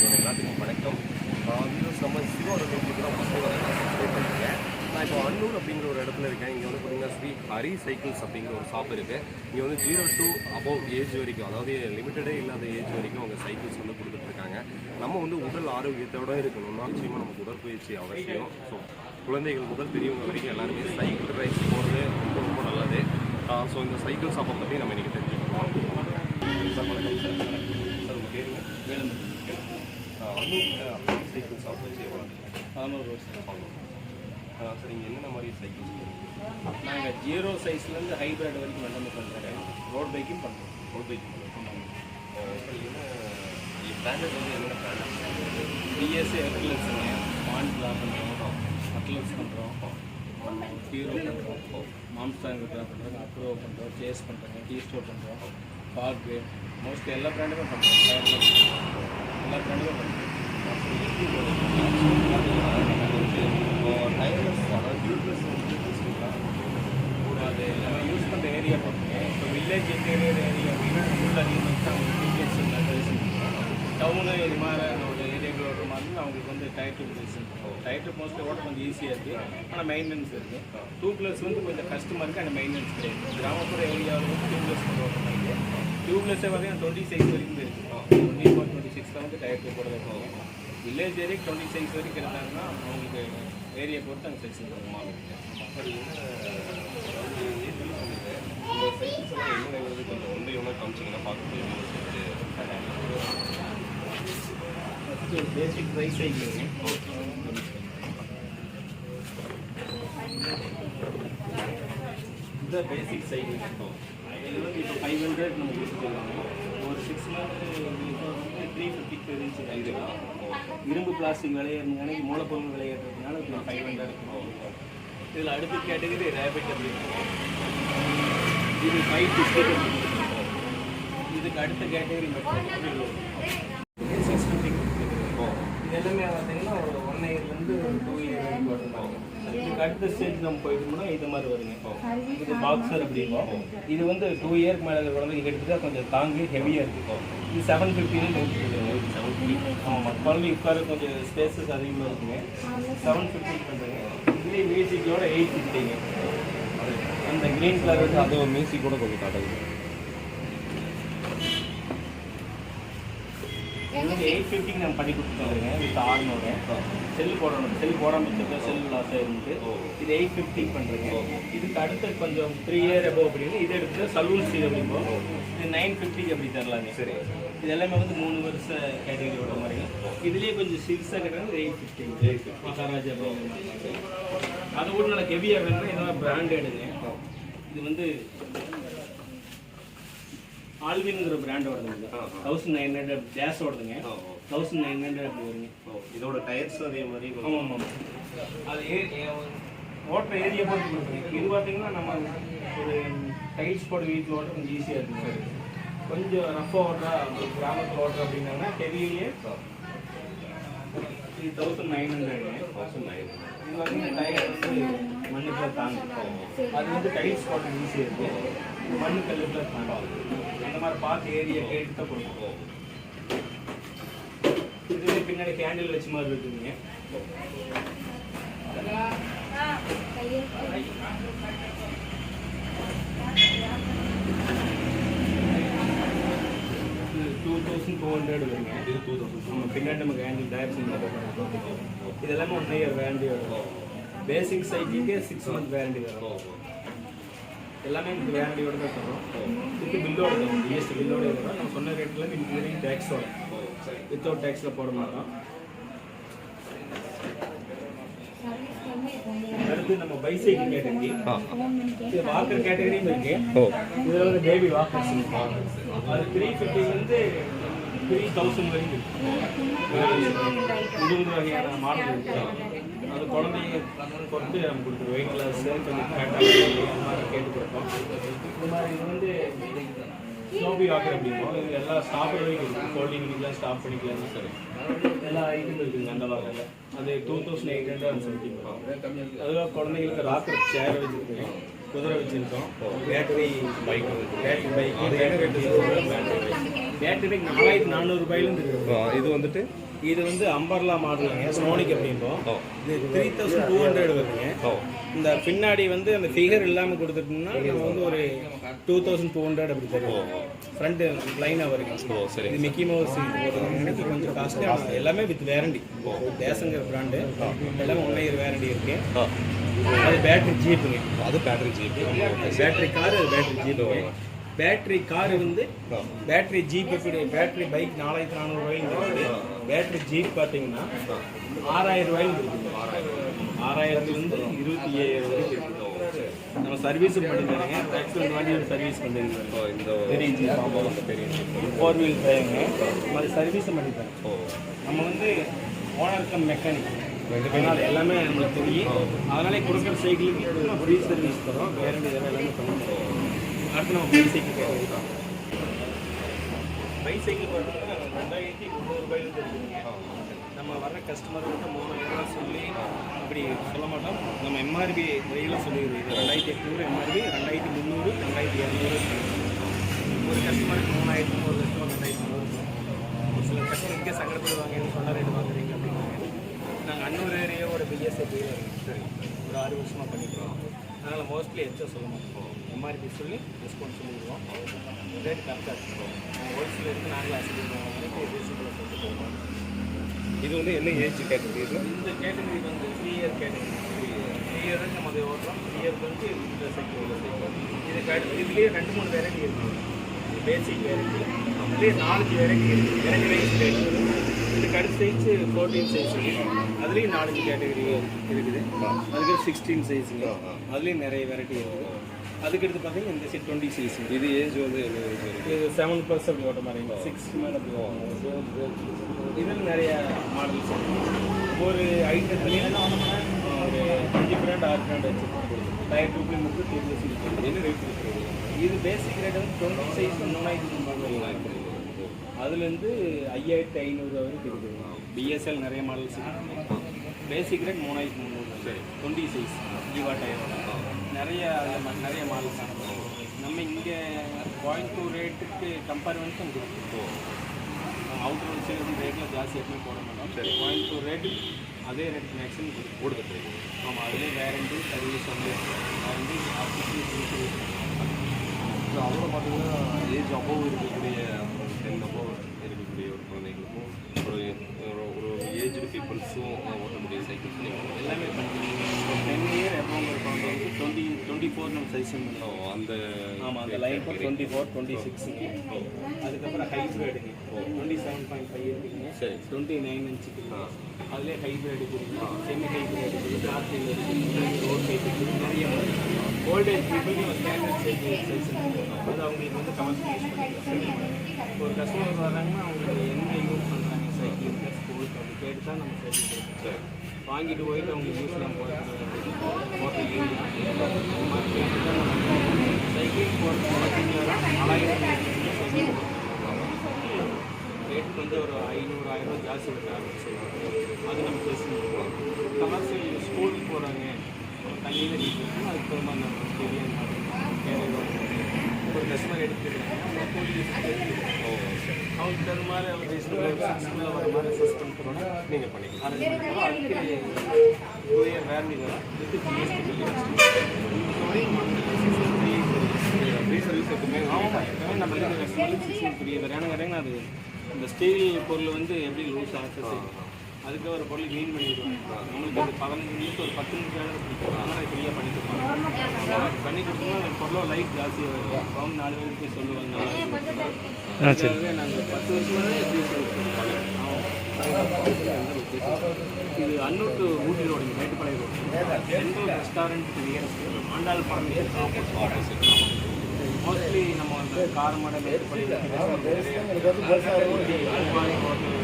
உங்கள் எல்லாத்துக்கும் வணக்கம். வியூஸ் நம்ம சிறுவர்கள் தான் ஃபஸ்ட்டு வரலாம் சப்ஸ்கிரைப் நான் இப்போ அன்னூர் அப்படிங்கிற ஒரு இடத்துல இருக்கேன். இங்கே வந்து பார்த்தீங்கன்னா ஸ்ரீ ஹரி சைக்கிள்ஸ் அப்படிங்கிற ஒரு ஷாப் இருக்குது இங்கே வந்து ஜீரோ டூ அபவ் ஏஜ் வரைக்கும் அதாவது லிமிட்டடே இல்லாத ஏஜ் வரைக்கும் அவங்க சைக்கிள்ஸ் வந்து கொடுத்துட்ருக்காங்க நம்ம வந்து உடல் ஆரோக்கியத்தோடு இருக்கணும்னா நிச்சயமாக நமக்கு உடற்பயிற்சி அவசியம். ஸோ குழந்தைகள் முதல் பெரியவங்க வரைக்கும் எல்லாருமே சைக்கிள் ரைஸ் போகிறது ரொம்ப ரொம்ப நல்லது. ஸோ இந்த சைக்கிள் ஷாப்பை பற்றி நம்ம இன்றைக்கி தெரிஞ்சுக்கலாம். சார் வணக்கம் சார். சார் உங்கள் பேருங்க வேணும் சைக்கிள் ஷாப் வச்சு எவ்வளோ பதினோரு வருஷம் சார் சரிங்க என்னென்ன மாதிரி சைக்கிள்ஸ் நாங்கள் ஜீரோ சைஸ்லேருந்து ஹைப்ரிட் வரைக்கும் எல்லாமே பண்ணுறேன் ரோட் பைக்கும் பண்ணுறோம் ரோட் பைக் சார் என்ன பிராண்டட் வந்து என்னென்ன பிராண்டட் பிஎஸ்சி ஹெர்குலஸுங்க மான்ட்லா பண்ணுறோம் அட்லஸ் பண்ணுறோம் ஹீரோ பண்ணுறோம் மாம்ஸ்டாங் பண்ணுறோம் அப்ரோ பண்ணுறோம் சேஸ் பண்ணுறோம் டீ ஸ்டோர் பண்ணுறோம் பாக்கு மோஸ்ட்லி எல்லா பிராண்டுமே பண்ணுறோம் எல்லா பிராண்டுமே பண்ணுறோம் டயர்லெஸ் அதாவது டியூப்லெஸ் அது நம்ம யூஸ் பண்ணுற ஏரியா பொறுத்து இப்போ வில்லேஜ் இன்டீரியர் ஏரியா அப்படின்னா ஊரில் அதிகமாக டவுனு இது மாதிரி ஒரு ஏரியாக்களோட மாதிரி அவங்களுக்கு வந்து tyre two plus tyre two mostly ஓட்ட கொஞ்சம் ஈஸியாக இருக்குது ஆனால் மெயின்டெனன்ஸ் இருக்குது டூ ப்ளஸ் வந்து கொஞ்சம் கஷ்டமாக இருக்குது ஆனால் மெயின்டெனன்ஸ் கிடையாது. கிராமப்புற ஏரியாவில் வந்து டூ ப்ளஸ் ஓட்ட மாதிரி டூ ப்ளஸ்ஸே பார்த்தீங்கன்னா டுவெண்ட்டி சைஸ் வரைக்கும் இருக்குது டுவெண்ட்டி ஃபோர் டுவெண்ட்டி சிக்ஸில் வந்து டயர் டூ போட போகும் வில்லேஜ் ஏரியா டுவெண்ட்டி சைஸ் வரைக்கும் இருந்தாங்கன்னா அவங்களுக்கு ஏரியா பொறுத்து அங்கே இருக்கும். சார் என்ன இந்த சைக்கிள்ஸ் கொஞ்சம் ஒன்றை ஒன்றா காமிச்சிங்கன்னா பார்க்க பேசிக் ப்ரைஸ் சைக்கிள் இந்த பேசிக் சைக்கிள் இது இப்போ. ஃபைவ் ஹண்ட்ரட் நம்ம கொடுத்துருக்காங்க. ஒரு சிக்ஸ் மந்த் த்ரீ ஃபிஃப்டிக்கு இருந்துச்சு இது இரும்பு பிளாஸ்டிக் விளையாடுறதுனால மூலப்பொருள் விளையாடுறதுனால இது ஃபைவ் ஹண்ட்ரட் இதில் அடுத்த கேட்டகரி ரேபிட் அப்படின்னு இது ஃபைவ் ஃபிஃப்டி இதுக்கு அடுத்த கேட்டகரி மட்டும் இது எல்லாமே பார்த்தீங்கன்னா ஒரு ஒன் இயர்லேருந்து ஒரு டூ இயர் வரைக்கும் இதுக்கு அடுத்த ஸ்டேஜ் நம்ம போயிட்டோம்னா இது மாதிரி வருங்க இது பாக்ஸர் அப்படிங்கும் இது வந்து டூ இயர்க்கு மேலே இருக்கிற குழந்தைங்க எடுத்துட்டா கொஞ்சம் தாங்கி ஹெவியாக இருக்கும் இது செவன் ஃபிஃப்டின்னு செவன் ஃபிஃப்டி ஆமாம் குழந்தை உட்கார கொஞ்சம் ஸ்பேசஸ் அதிகமாக இருக்குங்க. செவன் ஃபிஃப்டி பண்ணுறேங்க இதுலேயே மியூசிக்கோட எயிட் ஃபிஃப்டிங்க அந்த க்ரீன் கலர் வந்து அது மியூசிக் கூட கொஞ்சம் காட்டுது இது எயிட் ஃபிஃப்டிக்கு நம்ம பண்ணி கொடுத்துருக்காங்க வித் ஆர்னோட செல் போடணும் செல் போடாமல் வச்சுருக்கோம் செல் லாஸ் ஆயிருந்து இது எயிட் ஃபிஃப்டிக்கு பண்ணுறீங்க இதுக்கு அடுத்து கொஞ்சம் த்ரீ இயர் அபோவ் அப்படின்னு இது எடுத்து சலூன் ஸ்டீல் அப்படிம்போம் இது நைன் ஃபிஃப்டிக்கு அப்படி தரலாங்க. சரி. இது எல்லாமே வந்து மூணு வருஷ கேட்டகரியோட மாதிரி. இதுலேயே கொஞ்சம் சிக்ஸாக கட்டுறது eight fifty eight fifty Maharaja மாதிரி. அது கூட நல்லா ஹெவியாக வேணும்னா மாதிரி பிராண்டடுங்க இது வந்து ஆல்வின்ங்கிற பிராண்டோடதுங்க தௌசண்ட் நைன் ஹண்ட்ரட் டேஸோடதுங்க தௌசண்ட் நைன் ஹண்ட்ரட் அப்படி வருங்க. இதோட டயர்ஸ் அதே மாதிரி ஆமாம் ஆமாம். அது ஓட்டுற ஏரியா பொறுத்து கொடுக்குறீங்க. இது பார்த்தீங்கன்னா நம்ம ஒரு டைல்ஸ் போட வீட்டில் ஓட்ட கொஞ்சம் ஈஸியாக இருக்குங்க. சார். கொஞ்சம் ரஃபாக ஓட்டுறா ஒரு கிராமத்தில் ஓட்டுற அப்படின்னாங்கன்னா ஹெவியிலே இது தௌசண்ட் நைன் ஹண்ட்ரடுங்க தௌசண்ட் நைன் இது வந்து டயர் வந்து மண்ணுக்குள்ள தாங்கும். அது வந்து டைல்ஸ் போட்ட ஈஸியாக இருக்கு இது மண்ணு கல்லுக்குள்ள தாங்கும் அந்த மாதிரி பார்த்து ஏரியா கேட்டு தான் கொடுக்கும் இதுவே பின்னாடி கேண்டில் வச்ச மாதிரி இருக்குங்க டூ தௌசண்ட் டூ ஹண்ட்ரட் வருங்க. இது டூ தௌசண்ட் நம்ம பின்னாடி நமக்கு ஹேண்டில் டயர்ஸ் இது எல்லாமே ஒன் இயர் வேரண்டி வரும். பேசிக் சைக்கிளுக்கே சிக்ஸ் மந்த் வேரண்டி வரும். எல்லாமே இந்த வேரண்டியோட தான் தரும் இதுக்கு பில்லோட தரும் ஜிஎஸ்டி பில்லோட வரும் நம்ம சொன்ன ரேட்டில் இன்க்ளூடிங் டேக்ஸோட வித்தவுட் டேக்ஸில் போட மாட்டோம். அடுத்து நம்ம பைசைக்கிள் கேட்டகரி இது வாக்கர் கேட்டகரியும் இருக்கு. இதில் வந்து பேபி வாக்கர்ஸ் அது த்ரீ ஃபிஃப்டிலேருந்து த்ரீ தௌசண்ட் வரைக்கும் இருக்கு. இருபது வகையான மாடல் இருக்கு. அது குழந்தைங்க பொறுத்து நம்ம கொடுத்துருவோம் வெயிட் கிளாஸ் கொஞ்சம் ஃபேட்டாக அந்த மாதிரி கேட்டு கொடுப்போம். இந்த மாதிரி இது வந்து ஸ்னோபி வாக்கர் அப்படிம்போம் இது எல்லா ஸ்டாப் இருக்குது ஃபோல்டிங் பண்ணிக்கலாம் ஸ்டாப் பண்ணிக்கலாம் சரி. எல்லா ஐட்டமும் இருக்குங்க அந்த வாக்கரில் அது two thousand eight hundred something அதில் குழந்தைங்களுக்கு ராக்கர் சேர் வச்சுருக்கோம் குதிரை வச்சுருக்கோம். Battery bike battery bike battery battery நாலாயிரத்தி நானூறு ரூபாயிலேருந்து இருக்குது இது வந்துட்டு இது வந்து அம்பர்லா மாடலுங்க ஸ்னோனிக் அப்படிம்போம் இது த்ரீ தௌசண்ட் டூ ஹண்ட்ரட் வருதுங்க. இந்த பின்னாடி வந்து அந்த ஃபிகர் இல்லாமல் கொடுத்துட்டோம்னா நம்ம வந்து ஒரு டூ தௌசண்ட் டூ ஹண்ட்ரட் அப்படி தருவோம். ஃப்ரண்ட் லைனாக வருங்க ஓ சரி. இது மிக்கி மவுஸ் எனக்கு கொஞ்சம் காஸ்ட்லி எல்லாமே வித் வேரண்டி தேசங்கிற பிராண்டு எல்லாமே ஒன் இயர் வேரண்டி இருக்கு. அது பேட்டரி ஜீப்புங்க அது பேட்டரி ஜிபி பேட்டரி கார் அது பேட்டரி ஜீப்புங்க பேட்டரி கார் வந்து பேட்டரி ஜீப் எப்படி பேட்டரி பைக் நாலாயிரத்தி இருக்குது பேட்டரி ஜீப் பார்த்தீங்கன்னா ஆறாயிரம் ரூபாய்க்கு இருக்குது ஆறாயிரத்துலேருந்து இருபத்தி ஐயாயிரம் வரைக்கும் இருக்குது நம்ம சர்வீஸும் பண்ணி தரேங்க ஆக்சுவல் வண்டியோட சர்வீஸ் பண்ணி தரேன் ஓ இந்த பெரிய ஜீப் பெரிய ஜிபி ஃபோர் வீல் டிரைவுங்க மாதிரி சர்வீஸும் பண்ணி தரேன் ஓ. நம்ம வந்து ஓனர் கம் மெக்கானிக் அதனால எல்லாமே நம்மளுக்கு தெரியும். அதனாலே கொடுக்குற சைக்கிளுக்கு ஃப்ரீ சர்வீஸ் தரோம். இதெல்லாம் எல்லாமே பண்ணுறோம் அடுத்து நம்ம பைசைக்கிள் பைசைக்கிள் பார்த்தீங்கன்னா ரெண்டாயிரத்தி முந்நூறுபாயிலிருந்து இருக்குதுங்க நம்ம வர கஸ்டமர் வந்து மூணாயிரம் சொல்லி அப்படி சொல்ல மாட்டோம். நம்ம எம்ஆர்பி முறையில் சொல்லிடுவோம் இது ரெண்டாயிரத்தி எட்நூறு எம்ஆர்பி ரெண்டாயிரத்தி முந்நூறு ரெண்டாயிரத்தி இரநூறு ஒரு கஸ்டமருக்கு மூணாயிரத்தி ஒரு லட்சம் ரெண்டாயிரத்தி முந்நூறு ஒரு சில கஸ்டமருக்கே சங்கடப்படுவாங்க சொன்ன ரேட்டு வாங்குறீங்க அப்படின்னாங்க நாங்கள் அன்னூர் ஏரியாவோட பிஎஸ்ஏ போய் சரி ஒரு ஆறு வருஷமாக பண்ணிக்கிறோம். அதனால் மோஸ்ட்லி எச்சம் சொல்ல மாட்டோம். எம்ஆர்பி சொல்லி டிஸ்கவுண்ட் சொல்லிடுவோம். ரேட் கரெக்டாக இருக்கும் ஹோல்சேல் இருக்குது நாங்கள் அசைக்கிறோம் ரீசனபிளாக போட்டு போவோம். இது வந்து என்ன ஏஜ் கேட்டகரி இது? இந்த கேட்டகரி வந்து three year category three year நம்ம அதை ஓட்டுறோம். த்ரீ இயர் வந்து இந்த சைக்கிள் உள்ள சைக்கிள் இதுக்கு அடுத்து இதுலேயே ரெண்டு மூணு வெரைட்டி இருக்குது பேசிக் வெரைட்டி அதுலேயே நாலஞ்சு வெரைட்டி இருக்குது வெரைட்டி ரைஸ் கேட்டகரி இதுக்கு அடுத்த சைஸ் ஃபோர்டீன் சைஸ் அதுலேயும் நாலஞ்சு கேட்டகரி இருக்குது. அதுக்கு சிக்ஸ்டீன் சைஸுங்க அதுலேயும் நிறைய வெரைட்டி இருக்குது அதுக்கடுத்து பார்த்தீங்கன்னா இந்த சைட் டுவெண்ட்டி சைஸ் இது ஏஜ் வந்து இது செவன் ப்ளஸ் அப்படி ஓட்ட மாதிரி. சிக்ஸ் மேலே அப்படி இதில் நிறைய மாடல்ஸ் ஒரு ஐட்டத்துலேயும் ஒரு அஞ்சு பிராண்ட் ஆறு பிராண்ட் வச்சுருக்கோம். டயர் டூ முப்பது டூ ப்ளஸ் என்ன ரேட் இருக்குது இது பேசிக் ரேட் வந்து டுவெண்ட்டி சைஸ் மூணாயிரத்தி முந்நூறு அதுலேருந்து ஐயாயிரத்தி ஐநூறுரூவா வரைக்கும் இருக்குது. பிஎஸ்எல் நிறைய மாடல்ஸ் பேசிக் ரேட் மூணாயிரத்தி முந்நூறு சரி. டுவெண்ட்டி சைஸ் ஜீவா டயர் நிறைய நிறைய மாடல்ஸ் நம்ம இங்கே கோயம்புத்தூர் ரேட்டுக்கு கம்பேர் பண்ணி தான் கொடுக்கும் அவுட்டர் ஹோல்சேல் ரேட்டில் ஜாஸ்தி எப்பவுமே போட மாட்டோம். சரி. கோயம்புத்தூர் ரேட்டு அதே ரேட் மேக்ஸிமம் கொடுத்துட்டு ஆமாம் அதிலே வேரண்டி சர்வீஸ் வந்து வேரண்டி ஸோ அவ்வளோ பார்த்தீங்கன்னா ஏஜ் அபோவ் இருக்கக்கூடிய டென் அபோவ் இருக்கக்கூடிய ஒரு குழந்தைகளுக்கும் ஒரு ஒரு- ஏஜ்டு பீப்புள்ஸும் ஓட்டக்கூடிய சைக்கிள்ஸ் எல்லாமே பண்ணுவோம் டென் இயர் எப்போ இருக்கவங்க வந்து டுவெண்ட்டி ஃபோர் நம்ம சைஸும் ஸோ அந்த ஆமாம் அந்த லைன் டுவெண்ட்டி ஃபோர் டுவெண்ட்டி சிக்ஸுக்கு அதுக்கப்புறம் ஹைப்ரிடுங்க டுவெண்ட்டி செவன் பாயிண்ட் ஃபைவ் இருக்குங்க சரி. டுவெண்ட்டி நைன் இன்ச்சுக்கு அதுலேயே ஹைப்ரிட் இருக்குது செமி ஹைப்ரிட் இருக்குது இருக்குது ரோட் சைட் இருக்குது நிறைய ஓல்டேஜ் பீப்புளுக்கு ஒரு ஸ்டாண்டர்ட் சைக்கிள் சைஸ் அது அவங்களுக்கு வந்து கமர்ஷியல் ஒரு கஸ்டமர் வராங்கன்னா அவங்களுக்கு என்ன யூஸ் சைக்கிள் சைக்கிள் ஸ்கூல் அப்படி கேட்டு தான் நம்ம சைக்கிள் கொடுப்போம் வாங்கிட்டு போயிட்டு அவங்க யூஸ்லாம் போட்டு நம்ம சைக்கிள் போகிறது நாலாயிரம் ரேட் வந்து ஒரு ஐநூறு ஆயிரம் ரூபா ஜாஸ்தி விட ஆரம்பிச்சிடும் அது நம்ம பேசணும் கமர்ஷியல் ஸ்கூலுக்கு போகிறாங்க தண்ணியில் நிற்கணும் அதுக்கு தகுந்த நம்ம பெரிய ஒரு கஸ்டமர் எடுத்துக்கிறாங்க அவங்க கூலி ஓ அவங்க தகுந்த மாதிரி அவங்க வர மாதிரி அசஸ் பண்ணுறோன்னா நீங்கள் பண்ணிக்கலாம் two year with GST free service எப்பவுமே ஆமாம் நம்ம சிக்ஸ் ஃப்ரீ வரும் ஏன்னா அது. இந்த ஸ்டீல் பொருள் வந்து எப்படி லூஸ் ஆகுது அதுக்கு ஒரு பொருள் க்ளீன் பண்ணிடுவாங்க நம்மளுக்கு அது பதினஞ்சு நிமிஷம் ஒரு பத்து நிமிஷம் ஆனால் ஃப்ரீயாக பண்ணி கொடுப்பாங்க பண்ணி கொடுத்தோம்னா அந்த பொருளோட லைட் ஜாஸ்தி வரும் அவங்க நாலு பேருக்கு போய் சொல்லுவாங்க. நாங்கள் பத்து சர்வீஸ் இது Annur to Ooty road மேட்டுப்பாளைய road. Central restaurant nearest Andal படம் ஆப்போசிட் மோஸ்ட்லி நம்ம அந்த கார் மாடல் விளம்பரம் பண்ண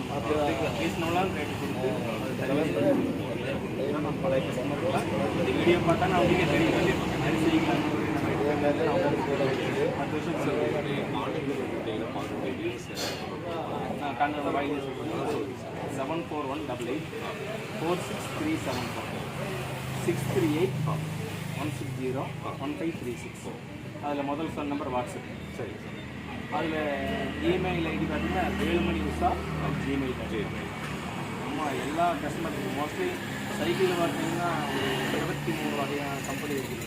மாட்டோம் ரீசனபுளான ரேட்டு கொடுத்து நம்ம பழைய கஸ்டமர்லாம் வீடியோ பார்த்தா நான் அவங்களுக்கே தெரியும் சொல்லியிருப்பாங்க நிறைய செய்யலாம் நான் Kannada seven four one double eight four six three seven four six three eight one six zero one five three six அதில் முதல் ஃபோன் நம்பர் வாட்ஸ்அப். சரி. அதில் இமெயில் ஐடி பார்த்தீங்கன்னா Velumani Usha at Gmail dot நம்ம எல்லா கஸ்டமருக்கும் mostly சைக்கிளில் பார்த்தீங்கன்னா ஒரு இருபத்தி மூணு வகையான கம்பெனி இருக்குது.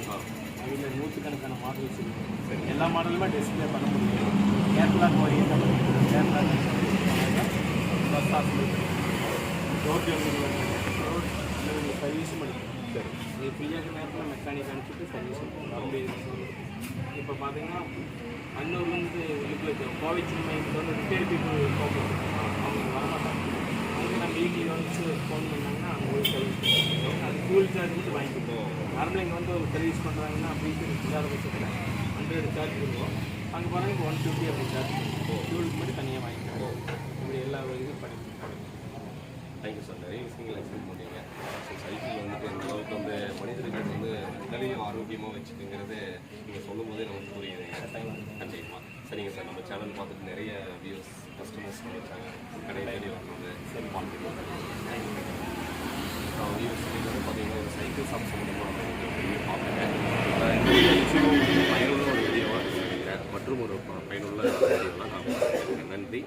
அதில் நூற்றுக்கணக்கான மாடல்ஸ் இருக்குது எல்லா மாடலுமே டிஸ்பிளே பண்ண முடியும். Catalogue Orient catalogue bus hospital door delivery சர்வீஸும் பண்ணிக்கலாம் சரி. இது ஃப்ரீயாக நேரத்தில் மெக்கானிக் அனுப்பிச்சிட்டு சர்வீஸ் அப்படி இப்போ பார்த்தீங்கன்னா அன்னூர்லேருந்து இப்போ கோவிட் சின்ன வந்து ரிட்டையர்ட் பீப்புள் போகும் அவங்க வரமாட்டாங்க. அவங்க நம்ம வீக்லி ஒன்ஸ் ஃபோன் பண்ணாங்கன்னா அவங்க போய் சர்வீஸ் அது ஃபியூல் சார்ஜ் மட்டும் வாங்கிக்கிட்டோம் நார்மலாக இங்கே வந்து ஒரு சர்வீஸ் பண்ணுறாங்கன்னா அப்படி இல்லாத பட்சத்தில் ஹண்ட்ரட் சார்ஜ் பண்ணுவோம். அங்கே போனால் இப்போ ஒன் ஃபிஃப்டி அப்படி சார்ஜ் பண்ணுவோம் ஃபியூலுக்கு மட்டும் தனியாக வாங்கிக்கிறோம் இப்படி எல்லா இதுவும் பண்ணிட்டு தேங்க்யூ சார் நிறைய விஷயங்கள் எக்ஸ்பிளைன் பண்ணீங்க சைக்கிள் வந்துட்டு இந்த அளவுக்கு வந்து மனிதர்கள் வந்து உடலையும் ஆரோக்கியமாக வச்சுக்குங்கிறது நீங்கள் சொல்லும் போதே நமக்கு புரியுது. கண்டிப்பாக சரிங்க சார். நம்ம சேனல் பார்த்துட்டு நிறைய வியூஸ் கஸ்டமர்ஸ் வச்சாங்க கடையில் தேடி சரி பார்த்துக்கலாம் வியூஸ் வந்து பார்த்தீங்கன்னா ஒரு சைக்கிள் சாப் சம்மந்தமாக நம்ம பயனுள்ள ஒரு வீடியோவாக மற்றும் ஒரு பயனுள்ள வீடியோவாக நன்றி.